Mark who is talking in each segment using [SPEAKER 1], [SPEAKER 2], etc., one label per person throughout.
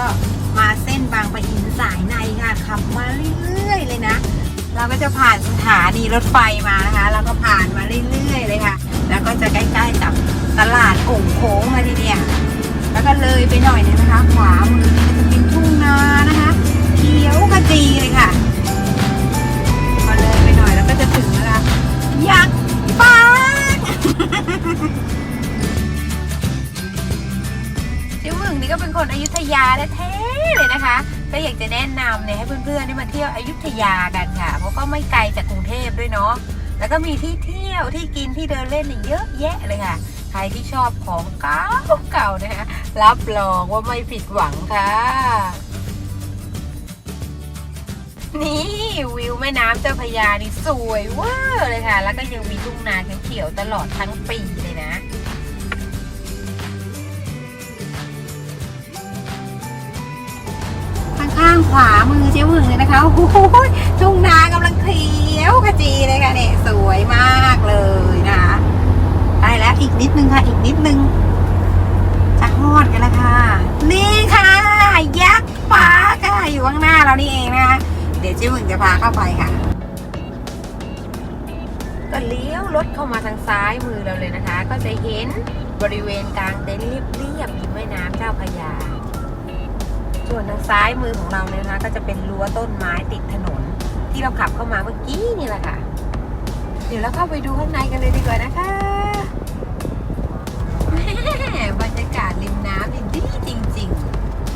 [SPEAKER 1] ก็มาเส้นบางปะอินสายในค่ะขับมาเรื่อยๆเลยนะ เราก็จะผ่านสถานีรถไฟมานะคะ แล้วก็ผ่านมาเรื่อยๆเลยค่ะ แล้วก็จะใกล้ๆกับตลาดโอ่งโค้งมาทีเดียวแล้วก็เลยไปหน่อยนึงนะคะ ขวามือ ยาแท้ๆเลยนะคะ ก็อยากจะแนะนำเนี่ยให้เพื่อนๆได้มาเที่ยวอยุธยากันค่ะ เพราะก็ไม่ไกลจากกรุงเทพด้วยเนาะ แล้วก็มีที่เที่ยวที่กินที่เดินเล่นเนี่ยเยอะแยะเลยค่ะ ใครที่ชอบของเก่าเก่านะคะรับรองว่าไม่ผิดหวังค่ะ นี่วิวแม่น้ำเจ้าพระยานี่สวยเวอร์เลยค่ะ แล้วก็ยังมีทุ่งนาเขียวๆตลอดทั้งปีเลยนะ ขางๆขวามือเจ๊หวึงเลยนะคะโอ้โหทุ่งนากำลังเขียวขจีเลยค่ะเนี่ยสวยมากเลยนะคะได้แล้วอีกนิดนึงค่ะ อีกนิดนึงจะฮอดกันแล้วค่ะ นี่ค่ะ ยักษ์ป่าค่ะอยู่ข้างหน้าเรานี่เองนะคะเดี๋ยวเจ๊หวึงจะพาเข้าไปค่ะก็เลี้ยวรถเข้ามาทางซ้ายมือเราเลยนะคะ ก็จะเห็นบริเวณกลางเต็นท์เรียบๆริมแม่น้ำเจ้าพระยา ส่วนทางซ้ายมือของเราเนี่ยนะก็จะเป็นรั้วต้นไม้ติดถนน ที่เราขับเข้ามาเมื่อกี้นี่แหละค่ะ เดี๋ยวเราเข้าไปดูข้างในกันเลยดีกว่านะคะแม่บรรยากาศริมน้ำดีจริง ๆ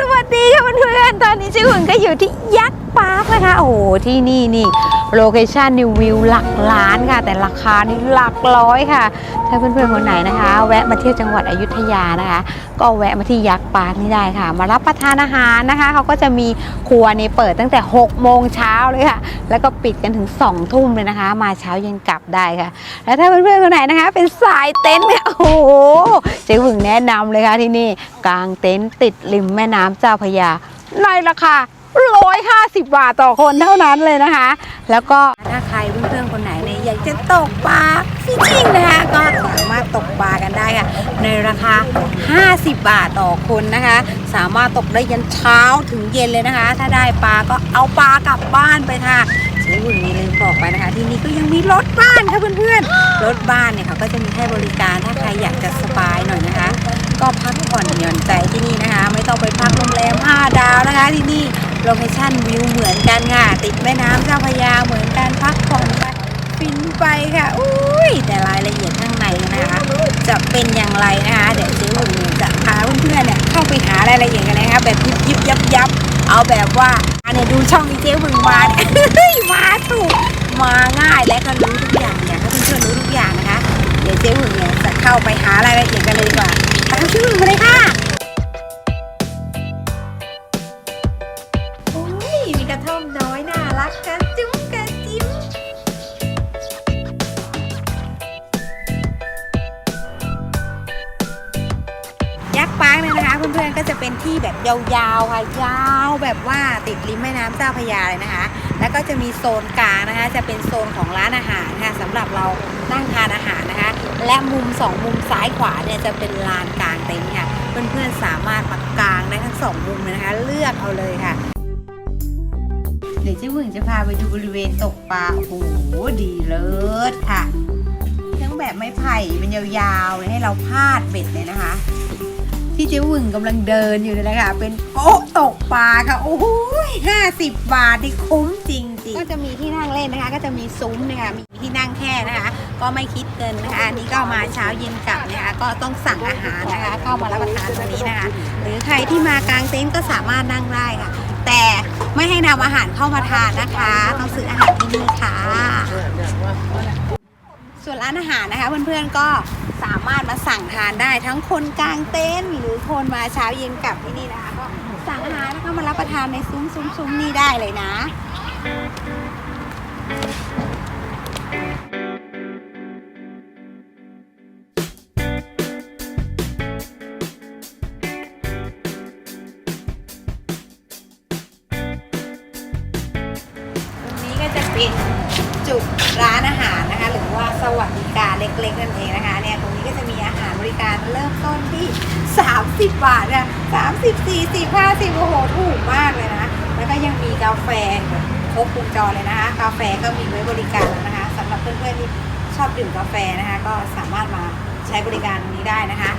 [SPEAKER 1] สวัสดีค่ะเพื่อนๆตอนนี้ชื่อหุ่นก็อยู่ที่ยักษ์ปาร์คนะคะ โอ้โห ที่นี่นี่โลเคชันนี่วิวหลักล้านค่ะ แต่ราคานี่หลักร้อยค่ะ ถ้าเพื่อนๆคนไหนนะคะ แวะมาเที่ยวจังหวัดอยุธยานะคะ ก็แวะมาที่ยักษ์ปาร์คนี่ได้ค่ะ มารับประทานอาหารนะคะ เขาก็จะมีครัวนี่เปิดตั้งแต่ 6 โมงเช้าเลยค่ะ แล้วก็ปิดกันถึง 2 ทุ่มเลยนะคะ มาเช้าเย็นกลับได้ค่ะ แล้วถ้าเพื่อนๆคนไหนนะคะ เป็นสายเต็นท์เนี่ยโอ้โหเจ๊หึงแนะนำเลยค่ะที่นี่กลางเต็นท์ติดริมแม่น้ำเจ้าพระยาในราคา 150 บาทต่อคนเท่านั้นเลยนะคะ แล้วก็ถ้าใครเพื่อนๆคนไหนเนี่ยอยากจะตกปลาฟิชชิ่งนะคะ ก็สามารถตกปลากันได้ค่ะ ในราคา 50 บาทต่อคนนะคะ สามารถตกได้ยันเช้าถึงเย็นเลยนะคะ ถ้าได้ปลาก็เอาปลากลับบ้านไปค่ะเจ๊หุ่นนี่ลืมบอกไปนะคะ ที่นี่ก็ยังมีรถบ้านค่ะเพื่อนๆรถบ้านเนี่ยเขาก็จะมีให้บริการถ้าใครอยากจะสบายหน่อยนะคะ ก็พักผ่อนหย่อนใจที่นี่นะคะ ไม่ต้องไปพักโรงแรม5ดาวนะคะที่นี่ โลเคชั่นวิวเหมือนกันค่ะ ติดแม่น้ำเจ้าพยาเหมือนกันพักผ่อนไปฟินไปค่ะ อุ้ย แต่รายละเอียดข้างในนะคะ จะเป็นอย่างไรนะคะ เดี๋ยวเจ๊หุ่นจะพาเพื่อนๆเนี่ยเข้าไปหารายละเอียดกันเลยนะคะ แบบยิบยิบยับยับเอาแบบว่าอันนี่ยดูช่องนี้เจ๊หุ่นมาเนี่ยมาถูกมาง่ายและก็รู้ทุกอย่างอยากให้เพื่อนๆรู้ทุกอย่างนะคะ เดี๋ยวเจ๊หุ่นเนี่ยจะเข้าไปหารายละเอียดกันเลยำเจ้าพยาเลยนะคะ แล้วก็จะมีโซนกลางนะคะ จะเป็นโซนของร้านอาหารค่ะสำหรับเรานั่งทานอาหารนะคะ และมุมสองมุมซ้ายขวาเนี่ยจะเป็นลานกลางเต็นท์ค่ะ เพื่อนๆสามารถมากางได้ทั้งสองมุมเลยนะคะ เลือกเอาเลยค่ะเดี๋ยวเจ๊หวึงจะพาไปดูบริเวณตกปลาโอ้โหดีเลิศค่ะทั้งแบบไม้ไผ่เป็นยาวๆให้เราพาดเบ็ดเลยนะคะ ที่เจ๊วึงกำลังเดินอยู่เลยนะคะ เป็นโป๊ะตกปลาค่ะ โอ้โหห้าสิบบาทที่คุ้มจริงๆ ก็จะมีที่นั่งเล่นนะคะ ก็จะมีซุ้มนะคะ มีที่นั่งแค่นะคะ ก็ไม่คิดเงินนะคะ อันนี้ก็มาเช้าเย็นกลับนะคะ ก็ต้องสั่งอาหารนะคะ เข้ามารับประทานตรงนี้นะคะ หรือใครที่มากางเต็นท์ก็สามารถนั่งได้ค่ะ แต่ไม่ให้นำอาหารเข้ามาทานนะคะ ต้องซื้ออาหารที่นี่ค่ะ ส่วนร้านอาหารนะคะเพื่อนๆก็ามารถมาสั่งทานได้ทั้งคนกลางเต้นหรือคนมาเช้าเย็นกลับที่นี่นะคะก็สั่งอาหารแล้วก็มารับประทานในซุ้มซุ้มซุ้มนี่ได้เลยนะ็นจุดร้านอาหารนะคะ หรือว่าสวัสดิการเล็กๆนั่นเองนะคะเนี่ย ก็จะมีอาหารบริการเริ่มต้นที่ 30 บาทเนี่ย30 40 50โอ้โหถูกมากเลยนะ แล้วก็ยังมีกาแฟครบวงจรเลยนะคะ กาแฟก็มีไว้บริการแล้วนะคะสำหรับเพื่อนๆที่ชอบดื่มกาแฟนะคะ ก็สามารถมาใช้บริการตรงนี้ได้นะคะ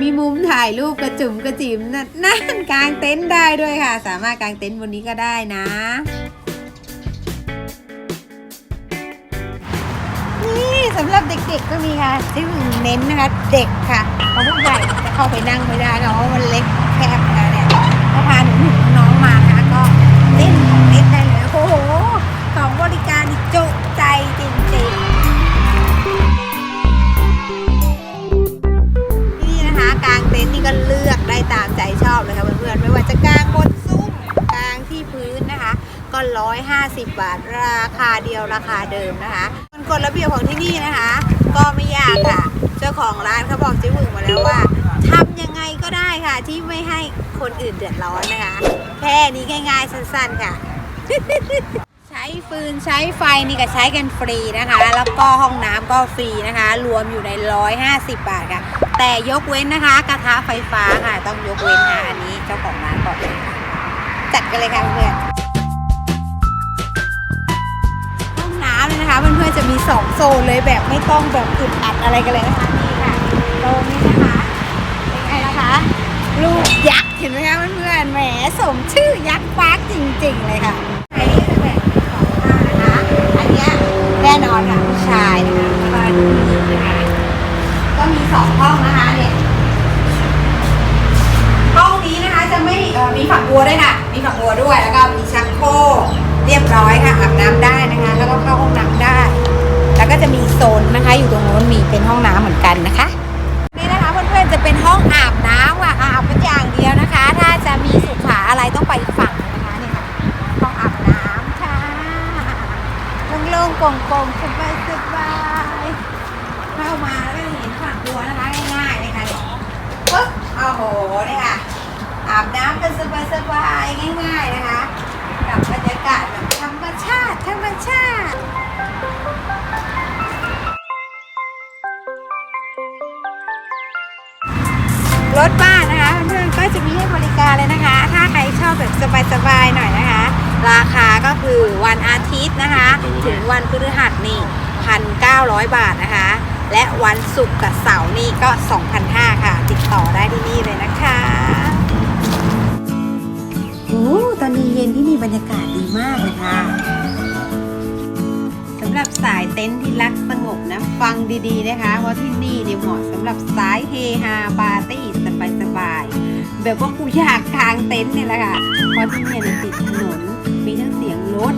[SPEAKER 1] มีมุมถ่ายรูปกระจุ่มกระจิ๋มนั่นนั่นกางเต็นท์ได้ด้วยค่ะ สามารถกางเต็นท์บนนี้ก็ได้นะ นี่สำหรับเด็กๆก็มีค่ะ ที่เน้นนะคะ เด็กค่ะเพราะผู้ใหญ่จะเข้าไปนั่งไม่ได้เพราะมันเล็กแคบนะคะเนี่ยก็พาหนูหนูน้องมานะคะก็เล่นของเล่นได้เลยโอ้โหของบริการจุใจจริงๆนี่นะคะกางเต็นท์นี่ก็เลือกได้ตามใจชอบเลยค่ะเพื่อนๆไม่ว่าจะกางบนซุ้มกางที่พื้นนะคะ ก็ 150 บาทราคาเดียวราคาเดิมนะคะ กฎระเบียบของที่นี่นะคะ ก็ไม่ยากค่ะ เจ้าของร้านเขาบอกเจ๊หวึงมาแล้วว่าทำยังไงก็ได้ค่ะที่ไม่ให้คนอื่นเดือดร้อนนะคะ แค่นี้ง่ายๆสั้นๆค่ะ ใช้ฟืนใช้ไฟนี่ก็ใช้กันฟรีนะคะ แล้วก็ห้องน้ำก็ฟรีนะคะ รวมอยู่ใน 150 บาทค่ะ แต่ยกเว้นนะคะกระทะไฟฟ้าค่ะ ต้องยกเว้นนะอันนี้เจ้าของร้านบอกเลยค่ะจัดกันเลยค่ะเพื่อน น้ำเลยนะคะเพื่อนๆจะมี 2 โซนเลยแบบไม่ต้องแบบอึดอัดอะไรกันเลยนะคะนี่ค่ะตรงนี้นะคะเป็นไงนะคะลูกยักษ์เห็นไหมคะเพื่อนๆแหมสมชื่อยักษ์ปาจริง ๆ เลยค่ะอันนี้จะแบ่งเป็นสองข้างนะคะอันเนี้ยแน่นอนค่ะผู้ชายนะคะก็มีสองห้องนะคะเนี่ยห้องนี้นะคะจะไม่มีฝักบัวด้วยค่ะมีฝักบัวด้วยแล้วก็มีชักโครกเรียบร้อยค่ะอาบน้ำได้นะคะ แล้วก็เข้า ก็จะมีโซนนะคะ อยู่ตรงโน้นมีเป็นห้องน้ำเหมือนกันนะคะนี่นะคะเพื่อนๆจะเป็นห้องอาบน้ำค่ะอาบเป็นอย่างเดียวนะคะ ถ้าจะมีสุขาอะไรต้องไปอีกฝั่งนะคะเนี่ยค่ะห้องอาบน้ำค่ะโล่งๆโปร่งๆสบายๆเข้ามาแล้วก็เห็นฝักบัวนะคะง่ายๆเลยค่ะเนี่ยปึ๊บโอ้โหเนี่ยค่ะอาบน้ำกันสบายๆง่าย ๆนะคะ กับบรรยากาศแบบ ธรรมชาติ ธรรมชาติ รถบ้านนะคะเพื่อนๆก็จะมีให้บริการเลยนะคะ ถ้าใครชอบแบบสบายๆหน่อยนะคะ ราคาก็คือวันอาทิตย์นะคะ ถึงวันพฤหัสนี่1,900 บาทนะคะ และวันศุกร์กับเสาร์นี่ก็ 2,500 ค่ะ ติดต่อได้ที่นี่เลยนะคะ โอ้ตอนนี้เย็นที่นี่บรรยากาศดีมากเลยค่ะสำหรับสายเต็นท์ที่รักสงบนะ ฟังดีๆนะคะว่าที่นี่เนี่ยเหมาะสำหรับสายเฮฮาปาร์ตี้สบายๆแบบว่ากูอยากกางเต็นท์เนี่ยแหละค่ะเพราะที่เนี่ยเนี่ยติดถนนมีทั้งเสียงรถ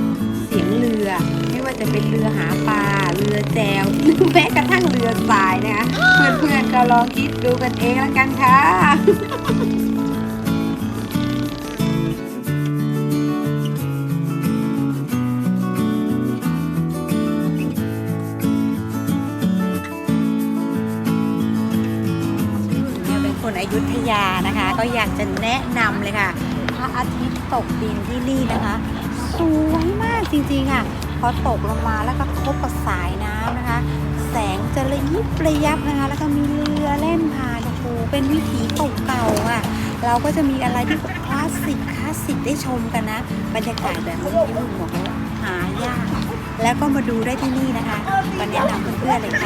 [SPEAKER 1] เสียงเรือ ไม่ว่าจะเป็นเรือหาปลาเรือแจวหรือแม้กระทั่งเรือทรายนะคะเพื่อนๆก็ลองคิดดูกันเองแล้วกันค่ะ อยุธยานะคะ ก็อยากจะแนะนำเลยค่ะพระอาทิตย์ตกดินที่นี่นะคะ สวยมากจริงๆค่ะ พอตกลงมาแล้วก็ทบกับสายน้ำนะคะ แสงจะระยิบระยับนะคะ แล้วก็มีเรือเล่นผ่านโอ้โหเป็นวิถีเก่าๆอะเราก็จะมีอะไรที่คลาสสิกคลาสสิกได้ชมกันนะ บรรยากาศแบบนี้ที่ลุงบอกว่าหายาก แล้วก็มาดูได้ที่นี่นะคะก็แนะนำเพื่อนๆเลยค่ะ